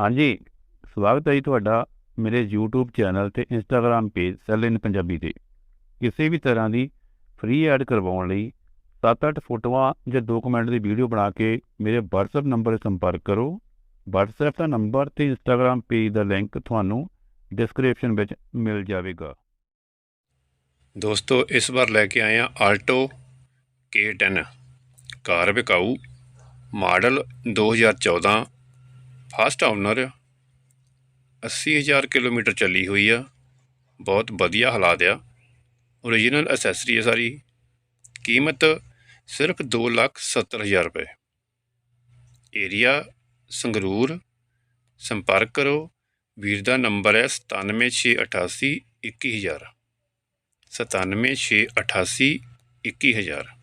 ਹਾਂਜੀ, ਸਵਾਗਤ ਹੈ ਜੀ ਤੁਹਾਡਾ ਮੇਰੇ YouTube ਚੈਨਲ ਤੇ Instagram page sale in Punjabi ਤੇ। ਕਿਸੇ ਵੀ ਤਰ੍ਹਾਂ ਦੀ ਫ੍ਰੀ ਐਡ ਕਰਵਾਉਣ ਲਈ 7-8 ਫੋਟੋਆਂ ਜਾਂ 2 ਦੀ ਵੀਡੀਓ ਬਣਾ ਕੇ ਮੇਰੇ WhatsApp ਨੰਬਰ 'ਤੇ ਸੰਪਰਕ ਕਰੋ। WhatsApp ਦਾ ਨੰਬਰ ਤੇ Instagram ਪੇਜ ਦਾ ਲਿੰਕ ਤੁਹਾਨੂੰ ਡਿਸਕ੍ਰਿਪਸ਼ਨ ਵਿੱਚ ਮਿਲ ਜਾਵੇਗਾ। ਦੋਸਤੋ, ਇਸ ਵਾਰ ਲੈ ਕੇ ਆਏ ਆ ਆਲਟੋ K10 ਕਾਰ ਵਿਕਾਊ। ਮਾਡਲ 2014 ਫਸਟ ਓਨਰ 80000 ਕਿਲੋਮੀਟਰ ਚੱਲੀ ਹੋਈ ਆ। ਬਹੁਤ ਵਧੀਆ ਹਾਲਾਤ ਆ। ਓਰੀਜਨਲ ਐਸੈਸਰੀ ਹੈ ਸਾਰੀ। ਕੀਮਤ ਸਿਰਫ 270000 ਰੁਪਏ। ਏਰੀਆ ਸੰਗਰੂਰ। ਸੰਪਰਕ ਕਰੋ। ਵੀਰ ਦਾ ਨੰਬਰ ਹੈ 97688 21000 97688 21000